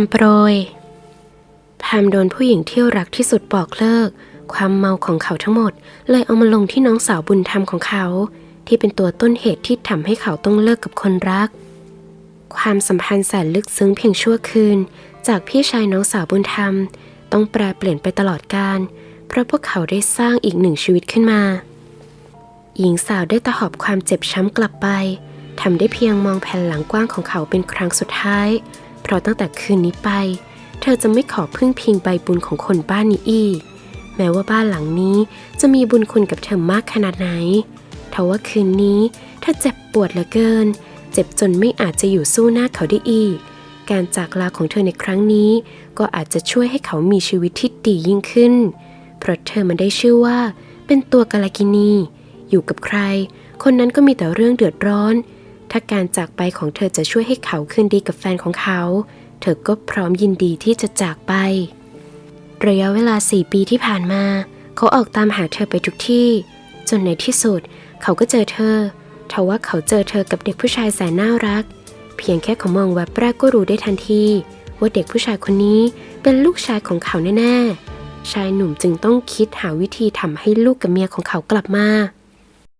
ำโปรยแพมโดนผู้หญิงที่รักที่สุดบอกเลิก ความเมาของเขาทั้งหมด เลยเอามาลงที่น้องสาวบุญธรรมของเขา ที่เป็นตัวต้นเหตุที่ทำให้เขาต้องเลิกกับคนรัก ความสัมพันธ์แสนลึกซึ้งเพียงชั่วคืน จากพี่ชายน้องสาวบุญธรรม ต้องแปรเปลี่ยนไปตลอดกาลเพราะพวกเขาได้สร้างอีกหนึ่งชีวิตขึ้นมา หญิงสาวได้ตะหอบความเจ็บช้ำกลับไปทำได้เพียงมองแผ่นหลังกว้างของเขาเป็นครั้งสุดท้าย ราะตั้งแต่คืนนี้ไป เธอจะไม่ขอพึ่งพิงใบบุญของคนบ้านนี้อีก แม้ว่าบ้านหลังนี้จะมีบุญคุณกับเธอมากขนาดไหนทว่าคืนนี้เธอเจ็บปวดเหลือเกิน เจ็บจนไม่อาจจะอยู่สู้หน้าเขาได้อีก การจากลาของเธอในครั้งนี้ ก็อาจจะช่วยให้เขามีชีวิตที่ดียิ่งขึ้น เพราะเธอมันได้ชื่อว่า เป็นตัวกาลากินี อยู่กับใคร คนนั้นก็มีแต่เรื่องเดือดร้อน ถ้าการจากไปของเธอจะช่วยให้เขาคืนดีกับแฟนของเขา เธอก็พร้อมยินดีที่จะจากไประยะเวลาสี่ปีที่ผ่านมา เขาออกตามหาเธอไปทุกที่ จนในที่สุด เขาก็เจอเธอทว่าเขาเจอเธอกับเด็กผู้ชายแสนน่ารัก เพียงแค่เขามองแวบแรกก็รู้ได้ทันทีว่าเด็กผู้ชายคนนี้เป็นลูกชายของเขาแน่ๆ ชายหนุ่มจึงต้องคิดหาวิธีทำให้ลูกกับเมียของเขากลับมา